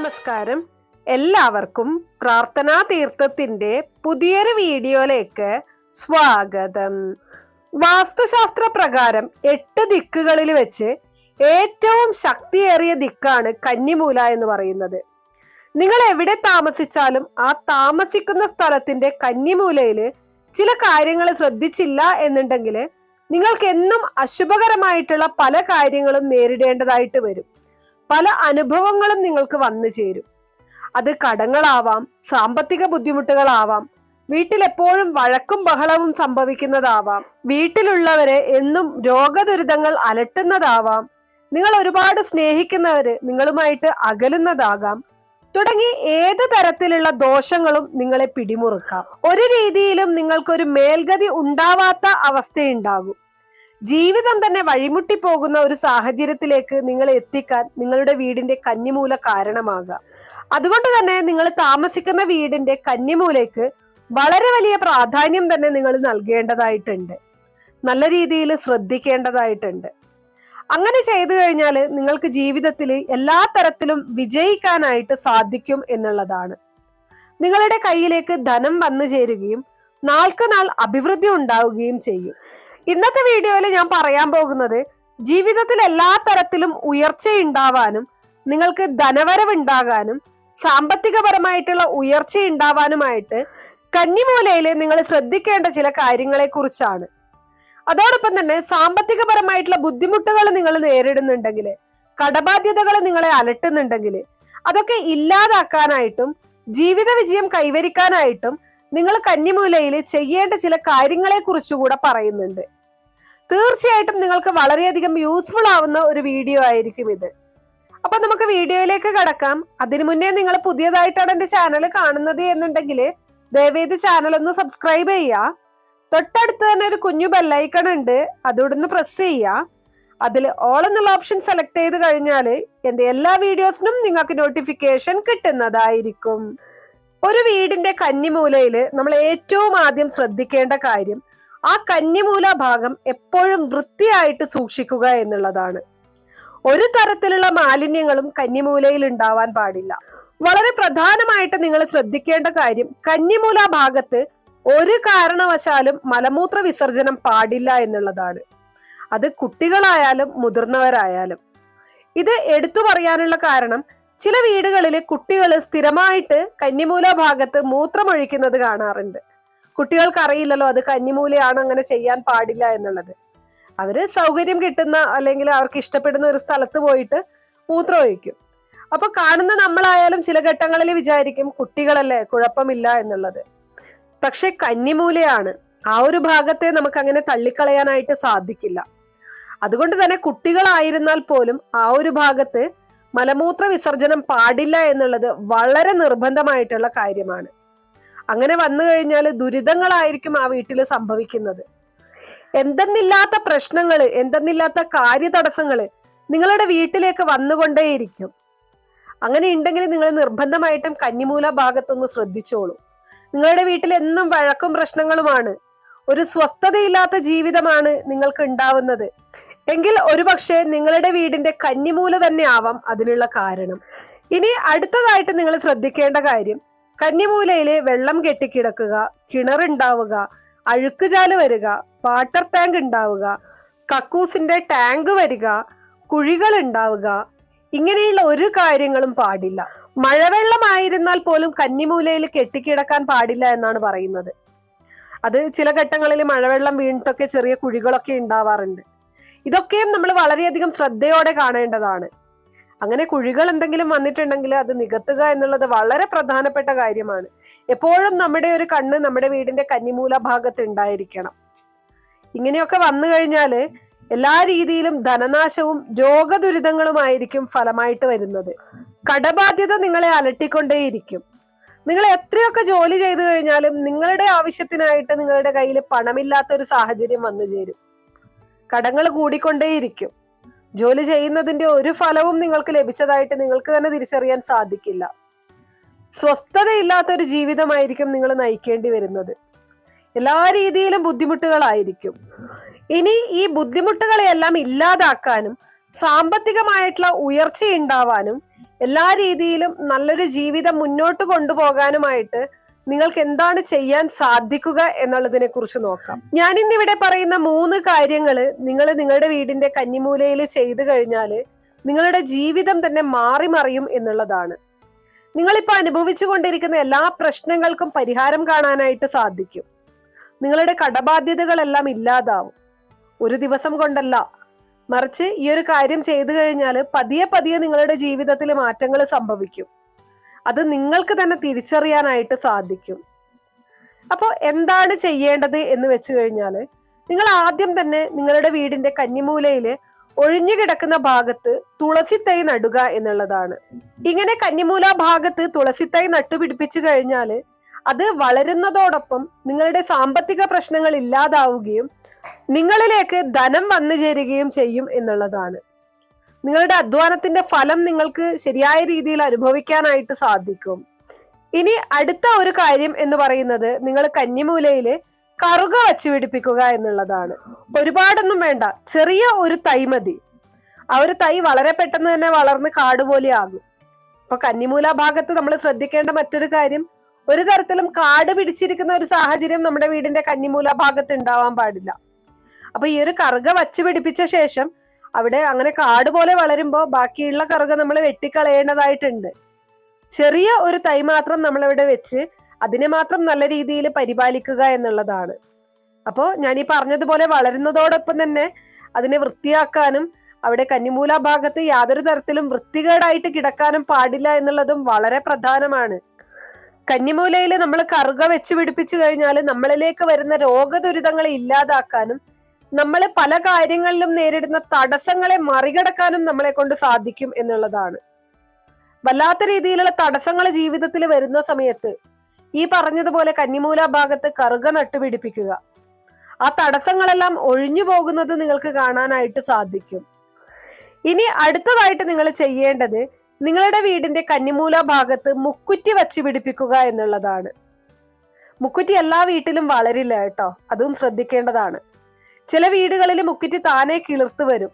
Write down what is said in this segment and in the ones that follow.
നമസ്കാരം. എല്ലാവർക്കും പ്രാർത്ഥനാ തീർത്ഥത്തിന്റെ പുതിയൊരു വീഡിയോയിലേക്ക് സ്വാഗതം. വാസ്തുശാസ്ത്ര പ്രകാരം എട്ട് ദിക്കുകളിൽ വെച്ച് ഏറ്റവും ശക്തിയേറിയ ദിക്കാണ് കന്നിമൂല എന്ന് പറയുന്നത്. നിങ്ങൾ എവിടെ താമസിച്ചാലും ആ താമസിക്കുന്ന സ്ഥലത്തിന്റെ കന്നിമൂലയിൽ ചില കാര്യങ്ങൾ ശ്രദ്ധിച്ചില്ല എന്നുണ്ടെങ്കിൽ നിങ്ങൾക്ക് എന്നും അശുഭകരമായിട്ടുള്ള പല കാര്യങ്ങളും നേരിടേണ്ടതായിട്ട് വരും. പല അനുഭവങ്ങളും നിങ്ങൾക്ക് വന്നു ചേരും. അത് കടങ്ങളാവാം സാമ്പത്തിക ബുദ്ധിമുട്ടുകളാവാം വീട്ടിലെപ്പോഴും വഴക്കും ബഹളവും സംഭവിക്കുന്നതാവാം വീട്ടിലുള്ളവരെ എന്നും രോഗദുരിതങ്ങൾ അലട്ടുന്നതാവാം നിങ്ങൾ ഒരുപാട് സ്നേഹിക്കുന്നവര് നിങ്ങളുമായിട്ട് അകലുന്നതാകാം. തുടങ്ങി ഏത് തരത്തിലുള്ള ദോഷങ്ങളും നിങ്ങളെ പിടിമുറുക്കാം. ഒരു രീതിയിലും നിങ്ങൾക്കൊരു മേൽഗതി ഉണ്ടാവാത്ത അവസ്ഥയുണ്ടാകും. ജീവിതം തന്നെ വഴിമുട്ടി പോകുന്ന ഒരു സാഹചര്യത്തിലേക്ക് നിങ്ങൾ എത്തിക്കാൻ നിങ്ങളുടെ വീടിന്റെ കന്നിമൂല കാരണമാകാം. അതുകൊണ്ട് തന്നെ നിങ്ങൾ താമസിക്കുന്ന വീടിന്റെ കന്നിമൂലയ്ക്ക് വളരെ വലിയ പ്രാധാന്യം തന്നെ നിങ്ങൾ നൽകേണ്ടതായിട്ടുണ്ട്. നല്ല രീതിയിൽ ശ്രദ്ധിക്കേണ്ടതായിട്ടുണ്ട്. അങ്ങനെ ചെയ്തു കഴിഞ്ഞാൽ നിങ്ങൾക്ക് ജീവിതത്തിൽ എല്ലാ തരത്തിലും വിജയിക്കാനായിട്ട് സാധിക്കും എന്നുള്ളതാണ്. നിങ്ങളുടെ കയ്യിലേക്ക് ധനം വന്നു ചേരുകയും നാൾക്ക് നാൾ അഭിവൃദ്ധി ഉണ്ടാവുകയും ചെയ്യും. ഇന്നത്തെ വീഡിയോയിൽ ഞാൻ പറയാൻ പോകുന്നത് ജീവിതത്തിൽ എല്ലാ തരത്തിലും ഉയർച്ചയുണ്ടാവാനും നിങ്ങൾക്ക് ധനവരവ് ഉണ്ടാകാനും സാമ്പത്തികപരമായിട്ടുള്ള ഉയർച്ച ഉണ്ടാവാനുമായിട്ട് കന്നിമൂലയിൽ നിങ്ങൾ ശ്രദ്ധിക്കേണ്ട ചില കാര്യങ്ങളെ കുറിച്ചാണ് അതോടൊപ്പം തന്നെ സാമ്പത്തികപരമായിട്ടുള്ള ബുദ്ധിമുട്ടുകൾ നിങ്ങൾ നേരിടുന്നുണ്ടെങ്കിൽ കടബാധ്യതകൾ നിങ്ങളെ അലട്ടുന്നുണ്ടെങ്കിൽ അതൊക്കെ ഇല്ലാതാക്കാനായിട്ടും ജീവിത വിജയം കൈവരിക്കാനായിട്ടും നിങ്ങൾ കന്നിമൂലയിൽ ചെയ്യേണ്ട ചില കാര്യങ്ങളെ കുറിച്ചുകൂടെ പറയുന്നുണ്ട്. തീർച്ചയായിട്ടും നിങ്ങൾക്ക് വളരെയധികം യൂസ്ഫുൾ ആവുന്ന ഒരു വീഡിയോ ആയിരിക്കും ഇത്. അപ്പൊ നമുക്ക് വീഡിയോയിലേക്ക് കടക്കാം. അതിനു മുന്നേ നിങ്ങൾ പുതിയതായിട്ടാണ് എന്റെ ചാനൽ കാണുന്നത് എന്നുണ്ടെങ്കിൽ ദയവേത് ചാനൽ ഒന്ന് സബ്സ്ക്രൈബ് ചെയ്യുക. തൊട്ടടുത്ത് തന്നെ ഒരു കുഞ്ഞു ബെല്ലൈക്കൺ ഉണ്ട്. അതോടൊന്ന് പ്രസ് ചെയ്യുക. അതിൽ ഓൾ എന്നുള്ള ഓപ്ഷൻ സെലക്ട് ചെയ്ത് കഴിഞ്ഞാൽ എന്റെ എല്ലാ വീഡിയോസിനും നിങ്ങൾക്ക് നോട്ടിഫിക്കേഷൻ കിട്ടുന്നതായിരിക്കും. ഒരു വീടിന്റെ കന്നിമൂലയിൽ നമ്മൾ ഏറ്റവും ആദ്യം ശ്രദ്ധിക്കേണ്ട കാര്യം ആ കന്നിമൂല ഭാഗം എപ്പോഴും വൃത്തിയായിട്ട് സൂക്ഷിക്കുക എന്നുള്ളതാണ്. ഒരു തരത്തിലുള്ള മാലിന്യങ്ങളും കന്നിമൂലയിൽ ഉണ്ടാവാൻ പാടില്ല. വളരെ പ്രധാനമായിട്ട് നിങ്ങൾ ശ്രദ്ധിക്കേണ്ട കാര്യം കന്നിമൂല ഭാഗത്ത് ഒരു കാരണവശാലും മലമൂത്ര വിസർജനം പാടില്ല എന്നുള്ളതാണ്. അത് കുട്ടികളായാലും മുതിർന്നവരായാലും. ഇത് എടുത്തു പറയാനുള്ള കാരണം ചില വീടുകളിൽ കുട്ടികൾ സ്ഥിരമായിട്ട് കന്നിമൂല ഭാഗത്ത് മൂത്രമൊഴിക്കുന്നത് കാണാറുണ്ട്. കുട്ടികൾക്ക് അറിയില്ലല്ലോ അത് കന്നിമൂലയാണ് അങ്ങനെ ചെയ്യാൻ പാടില്ല എന്നുള്ളത്. അവർ സൗകര്യം കിട്ടുന്ന അല്ലെങ്കിൽ അവർക്ക് ഇഷ്ടപ്പെടുന്ന ഒരു സ്ഥലത്ത് പോയിട്ട് മൂത്രം ഒഴിക്കും അപ്പൊ കാണുന്ന നമ്മളായാലും ചില ഘട്ടങ്ങളിൽ വിചാരിക്കും കുട്ടികളല്ലേ കുഴപ്പമില്ല എന്നുള്ളത്. പക്ഷെ കന്നിമൂലയാണ് ആ ഒരു ഭാഗത്തെ നമുക്ക് അങ്ങനെ തള്ളിക്കളയാനായിട്ട് സാധിക്കില്ല. അതുകൊണ്ട് തന്നെ കുട്ടികളായിരുന്നാൽ പോലും ആ ഒരു ഭാഗത്ത് മലമൂത്ര വിസർജനം പാടില്ല എന്നുള്ളത് വളരെ നിർബന്ധമായിട്ടുള്ള കാര്യമാണ്. അങ്ങനെ വന്നു കഴിഞ്ഞാൽ ദുരിതങ്ങളായിരിക്കും ആ വീട്ടിൽ സംഭവിക്കുന്നത്. എന്തെന്നില്ലാത്ത പ്രശ്നങ്ങൾ എന്തെന്നില്ലാത്ത കാര്യതടസ്സങ്ങൾ നിങ്ങളുടെ വീട്ടിലേക്ക് വന്നുകൊണ്ടേയിരിക്കും. അങ്ങനെ ഉണ്ടെങ്കിൽ നിങ്ങൾ നിർബന്ധമായിട്ടും കന്നിമൂല ഭാഗത്തൊന്ന് ശ്രദ്ധിച്ചോളൂ. നിങ്ങളുടെ വീട്ടിൽ എന്നും വഴക്കും പ്രശ്നങ്ങളുമാണ്. ഒരു സ്വസ്ഥതയില്ലാത്ത ജീവിതമാണ് നിങ്ങൾക്ക് ഉണ്ടാവുന്നത്. എങ്കിൽ ഒരുപക്ഷെ നിങ്ങളുടെ വീടിന്റെ കന്നിമൂല തന്നെ ആവാം അതിനുള്ള കാരണം. ഇനി അടുത്തതായിട്ട് നിങ്ങൾ ശ്രദ്ധിക്കേണ്ട കാര്യം കന്നിമൂലയിൽ വെള്ളം കെട്ടിക്കിടക്കുക കിണറുണ്ടാവുക അഴുക്കുചാൽ വരിക വാട്ടർ ടാങ്ക് ഉണ്ടാവുക കക്കൂസിന്റെ ടാങ്ക് വരിക കുഴികൾ ഉണ്ടാവുക ഇങ്ങനെയുള്ള ഒരു കാര്യങ്ങളും പാടില്ല. മഴവെള്ളമായിരുന്നാൽ പോലും കന്നിമൂലയിൽ കെട്ടിക്കിടക്കാൻ പാടില്ല എന്നാണ് പറയുന്നത്. അത് ചില ഘട്ടങ്ങളിൽ മഴവെള്ളം വീണിട്ടൊക്കെ ചെറിയ കുഴികളൊക്കെ ഉണ്ടാവാറുണ്ട്. ഇതൊക്കെയും നമ്മൾ വളരെയധികം ശ്രദ്ധയോടെ കാണേണ്ടതാണ്. അങ്ങനെ കുഴികൾ എന്തെങ്കിലും വന്നിട്ടുണ്ടെങ്കിൽ അത് നികത്തുക എന്നുള്ളത് വളരെ പ്രധാനപ്പെട്ട കാര്യമാണ്. എപ്പോഴും നമ്മുടെ ഒരു കണ്ണ് നമ്മുടെ വീടിന്റെ കന്നിമൂല ഭാഗത്ത് ഉണ്ടായിരിക്കണം. ഇങ്ങനെയൊക്കെ വന്നു കഴിഞ്ഞാൽ എല്ലാ രീതിയിലും ധനനാശവും രോഗദുരിതങ്ങളുമായിരിക്കും ഫലമായിട്ട് വരുന്നത്. കടബാധ്യത നിങ്ങളെ അലട്ടിക്കൊണ്ടേയിരിക്കും. നിങ്ങൾ എത്രയൊക്കെ ജോലി ചെയ്തു കഴിഞ്ഞാലും നിങ്ങളുടെ ആവശ്യത്തിനായിട്ട് നിങ്ങളുടെ കയ്യിൽ പണമില്ലാത്ത ഒരു സാഹചര്യം വന്നു ചേരും. കടങ്ങൾ കൂടിക്കൊണ്ടേയിരിക്കും. ജോലി ചെയ്യുന്നതിന്റെ ഒരു ഫലവും നിങ്ങൾക്ക് ലഭിച്ചതായിട്ട് നിങ്ങൾക്ക് തന്നെ തിരിച്ചറിയാൻ സാധിക്കില്ല. സ്വസ്ഥതയില്ലാത്ത ഒരു ജീവിതമായിരിക്കും നിങ്ങൾ നയിക്കേണ്ടി വരുന്നത്. എല്ലാ രീതിയിലും ബുദ്ധിമുട്ടുകളായിരിക്കും. ഇനി ഈ ബുദ്ധിമുട്ടുകളെയെല്ലാം ഇല്ലാതാക്കാനും സാമ്പത്തികമായിട്ടുള്ള ഉയർച്ച ഉണ്ടാവാനും എല്ലാ രീതിയിലും നല്ലൊരു ജീവിതം മുന്നോട്ട് കൊണ്ടുപോകാനുമായിട്ട് നിങ്ങൾക്ക് എന്താണ് ചെയ്യാൻ സാധിക്കുക എന്നുള്ളതിനെ കുറിച്ച് നോക്കാം. ഞാൻ ഇന്നിവിടെ പറയുന്ന മൂന്ന് കാര്യങ്ങൾ നിങ്ങൾ നിങ്ങളുടെ വീടിന്റെ കന്നിമൂലയിൽ ചെയ്തു കഴിഞ്ഞാൽ നിങ്ങളുടെ ജീവിതം തന്നെ മാറി മറിയും എന്നുള്ളതാണ്. നിങ്ങളിപ്പോൾ അനുഭവിച്ചു കൊണ്ടിരിക്കുന്ന എല്ലാ പ്രശ്നങ്ങൾക്കും പരിഹാരം കാണാനായിട്ട് സാധിക്കും. നിങ്ങളുടെ കടബാധ്യതകളെല്ലാം ഇല്ലാതാവും. ഒരു ദിവസം കൊണ്ടല്ല. മറിച്ച് ഈ ഒരു കാര്യം ചെയ്തു കഴിഞ്ഞാൽ പതിയെ പതിയെ നിങ്ങളുടെ ജീവിതത്തിൽ മാറ്റങ്ങൾ സംഭവിക്കും. അത് നിങ്ങൾക്ക് തന്നെ തിരിച്ചറിയാനായിട്ട് സാധിക്കും. അപ്പോൾ എന്താണ് ചെയ്യേണ്ടത് എന്ന് വെച്ച് കഴിഞ്ഞാൽ നിങ്ങൾ ആദ്യം തന്നെ നിങ്ങളുടെ വീടിന്റെ കന്നിമൂലയിൽ ഒഴിഞ്ഞു കിടക്കുന്ന ഭാഗത്ത് തുളസി തൈ നടുക എന്നുള്ളതാണ്. ഇങ്ങനെ കന്നിമൂല ഭാഗത്ത് തുളസി തൈ നട്ടുപിടിപ്പിച്ചു കഴിഞ്ഞാൽ അത് വളരുന്നതോടൊപ്പം നിങ്ങളുടെ സാമ്പത്തിക പ്രശ്നങ്ങൾ ഇല്ലാതാവുകയും നിങ്ങളിലേക്ക് ധനം വന്നു ചേരുകയും ചെയ്യും എന്നുള്ളതാണ്. നിങ്ങളുടെ അധ്വാനത്തിന്റെ ഫലം നിങ്ങൾക്ക് ശരിയായ രീതിയിൽ അനുഭവിക്കാനായിട്ട് സാധിക്കും. ഇനി അടുത്ത ഒരു കാര്യം എന്ന് പറയുന്നത് നിങ്ങൾ കന്നിമൂലയിൽ കറുക വച്ച് പിടിപ്പിക്കുക എന്നുള്ളതാണ്. ഒരുപാടൊന്നും വേണ്ട. ചെറിയ ഒരു തൈ മതി. ആ ഒരു തൈ വളരെ പെട്ടെന്ന് തന്നെ വളർന്ന് കാട് പോലെ ആകും അപ്പൊ കന്നിമൂല ഭാഗത്ത് നമ്മൾ ശ്രദ്ധിക്കേണ്ട മറ്റൊരു കാര്യം ഒരു തരത്തിലും കാട് പിടിച്ചിരിക്കുന്ന ഒരു സാഹചര്യം നമ്മുടെ വീടിന്റെ കന്നിമൂല ഭാഗത്ത് ഉണ്ടാവാൻ പാടില്ല. അപ്പൊ ഈ ഒരു കറുക വച്ച് പിടിപ്പിച്ച ശേഷം അവിടെ അങ്ങനെ കാട് പോലെ വളരുമ്പോൾ ബാക്കിയുള്ള കറുക നമ്മൾ വെട്ടിക്കളയേണ്ടതായിട്ടുണ്ട്. ചെറിയ ഒരു തൈ മാത്രം നമ്മളിവിടെ വെച്ച് അതിനെ മാത്രം നല്ല രീതിയിൽ പരിപാലിക്കുക എന്നുള്ളതാണ്. അപ്പോൾ ഞാൻ ഈ പറഞ്ഞതുപോലെ വളരുന്നതോടൊപ്പം തന്നെ അതിനെ വൃത്തിയാക്കാനും അവിടെ കന്നിമൂല ഭാഗത്ത് യാതൊരു തരത്തിലും വൃത്തികേടായിട്ട് കിടക്കാനും പാടില്ല എന്നുള്ളതും വളരെ പ്രധാനമാണ്. കന്നിമൂലയിൽ നമ്മൾ കറുക വെച്ച് പിടിപ്പിച്ചു കഴിഞ്ഞാൽ നമ്മളിലേക്ക് വരുന്ന രോഗദുരിതങ്ങൾ ഇല്ലാതാക്കാനും നമ്മൾ പല കാര്യങ്ങളിലും നേരിടുന്ന തടസ്സങ്ങളെ മറികടക്കാനും നമ്മളെ കൊണ്ട് സാധിക്കും എന്നുള്ളതാണ്. വല്ലാത്ത രീതിയിലുള്ള തടസ്സങ്ങൾ ജീവിതത്തിൽ വരുന്ന സമയത്ത് ഈ പറഞ്ഞതുപോലെ കന്നിമൂല ഭാഗത്ത് കറുക നട്ടുപിടിപ്പിക്കുക ആ തടസ്സങ്ങളെല്ലാം ഒഴിഞ്ഞു പോകുന്നത് നിങ്ങൾക്ക് കാണാനായിട്ട് സാധിക്കും. ഇനി അടുത്തതായിട്ട് നിങ്ങൾ ചെയ്യേണ്ടത് നിങ്ങളുടെ വീടിന്റെ കന്നിമൂല ഭാഗത്ത് മുക്കുറ്റി വച്ച് പിടിപ്പിക്കുക എന്നുള്ളതാണ്. മുക്കുറ്റി എല്ലാ വീട്ടിലും വളരില്ല കേട്ടോ. അതും ശ്രദ്ധിക്കേണ്ടതാണ്. ചില വീടുകളിൽ മുക്കിറ്റ് താനെ കിളിർത്ത് വരും.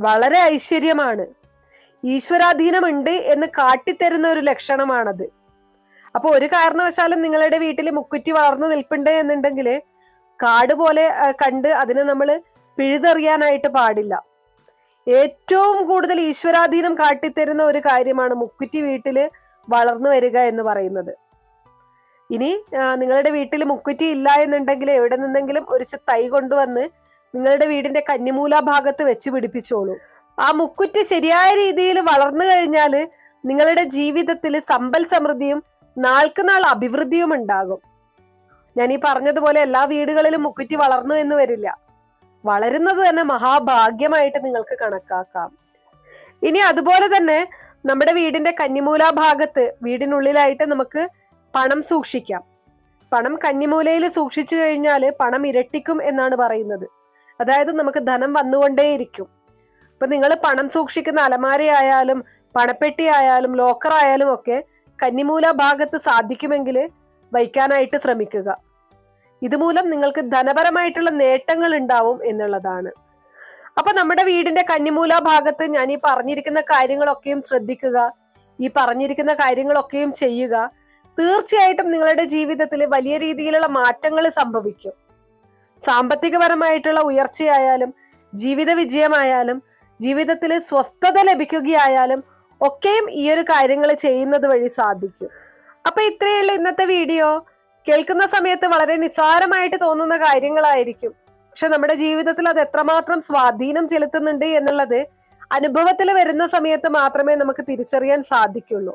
വളരെ ഐശ്വര്യമാണ്. ഈശ്വരാധീനമുണ്ട് എന്ന് കാട്ടിത്തരുന്ന ഒരു ലക്ഷണമാണത്. അപ്പൊ ഒരു കാരണവശാലും നിങ്ങളുടെ വീട്ടിൽ മുക്കുറ്റി വളർന്നു നിൽപ്പുണ്ട് എന്നുണ്ടെങ്കിൽ കാട് പോലെ കണ്ട് അതിനെ നമ്മൾ പിഴുതെറിയാനായിട്ട് പാടില്ല. ഏറ്റവും കൂടുതൽ ഈശ്വരാധീനം കാട്ടിത്തരുന്ന ഒരു കാര്യമാണ് മുക്കുറ്റി വീട്ടിൽ വളർന്നു വരിക എന്ന് പറയുന്നത്. ഇനി നിങ്ങളുടെ വീട്ടിൽ മുക്കുറ്റി ഇല്ല എന്നുണ്ടെങ്കിൽ എവിടെ നിന്നെങ്കിലും ഒരു തൈ കൊണ്ടുവന്ന് നിങ്ങളുടെ വീടിന്റെ കന്നിമൂല ഭാഗത്ത് വെച്ച് പിടിപ്പിച്ചോളൂ. ആ മുക്കുറ്റി ശരിയായ രീതിയിൽ വളർന്നു കഴിഞ്ഞാൽ നിങ്ങളുടെ ജീവിതത്തിൽ സമ്പൽ സമൃദ്ധിയും നാൾക്കുനാൾ അഭിവൃദ്ധിയും ഉണ്ടാകും. ഞാൻ ഈ പറഞ്ഞതുപോലെ എല്ലാ വീടുകളിലും മുക്കുറ്റി വളർന്നു എന്ന് വരില്ല. വളരുന്നത് തന്നെ മഹാഭാഗ്യമായിട്ട് നിങ്ങൾക്ക് കണക്കാക്കാം. ഇനി അതുപോലെ തന്നെ നമ്മുടെ വീടിന്റെ കന്നിമൂല ഭാഗത്ത് വീടിനുള്ളിലായിട്ട് നമുക്ക് പണം സൂക്ഷിക്കാം. പണം കന്നിമൂലയിൽ സൂക്ഷിച്ചു കഴിഞ്ഞാൽ പണം ഇരട്ടിക്കും എന്നാണ് പറയുന്നത്. അതായത് നമുക്ക് ധനം വന്നുകൊണ്ടേയിരിക്കും. അപ്പൊ നിങ്ങൾ പണം സൂക്ഷിക്കുന്ന അലമാരയായാലും പണപ്പെട്ടി ആയാലും ലോക്കർ ആയാലും ഒക്കെ കന്നിമൂല ഭാഗത്ത് സാധിക്കുമെങ്കിൽ വയ്ക്കാനായിട്ട് ശ്രമിക്കുക. ഇതുമൂലം നിങ്ങൾക്ക് ധനപരമായിട്ടുള്ള നേട്ടങ്ങൾ ഉണ്ടാവും എന്നുള്ളതാണ്. അപ്പൊ നമ്മുടെ വീടിന്റെ കന്നിമൂല ഭാഗത്ത് ഞാൻ ഈ പറഞ്ഞിരിക്കുന്ന കാര്യങ്ങളൊക്കെയും ശ്രദ്ധിക്കുക ഈ പറഞ്ഞിരിക്കുന്ന കാര്യങ്ങളൊക്കെയും ചെയ്യുക തീർച്ചയായിട്ടും നിങ്ങളുടെ ജീവിതത്തിൽ വലിയ രീതിയിലുള്ള മാറ്റങ്ങൾ സംഭവിക്കും. സാമ്പത്തികപരമായിട്ടുള്ള ഉയർച്ചയായാലും ജീവിത വിജയമായാലും ജീവിതത്തിൽ സ്വസ്ഥത ലഭിക്കുകയായാലും ഒക്കെയും ഈ ഒരു കാര്യങ്ങൾ ചെയ്യുന്നത് വഴി സാധിക്കും. അപ്പൊ ഇത്രയുള്ള ഇന്നത്തെ വീഡിയോ. കേൾക്കുന്ന സമയത്ത് വളരെ നിസ്സാരമായിട്ട് തോന്നുന്ന കാര്യങ്ങളായിരിക്കും. പക്ഷെ നമ്മുടെ ജീവിതത്തിൽ അത് എത്രമാത്രം സ്വാധീനം ചെലുത്തുന്നുണ്ട് എന്നുള്ളത് അനുഭവത്തിൽ വരുന്ന സമയത്ത് മാത്രമേ നമുക്ക് തിരിച്ചറിയാൻ സാധിക്കുള്ളൂ.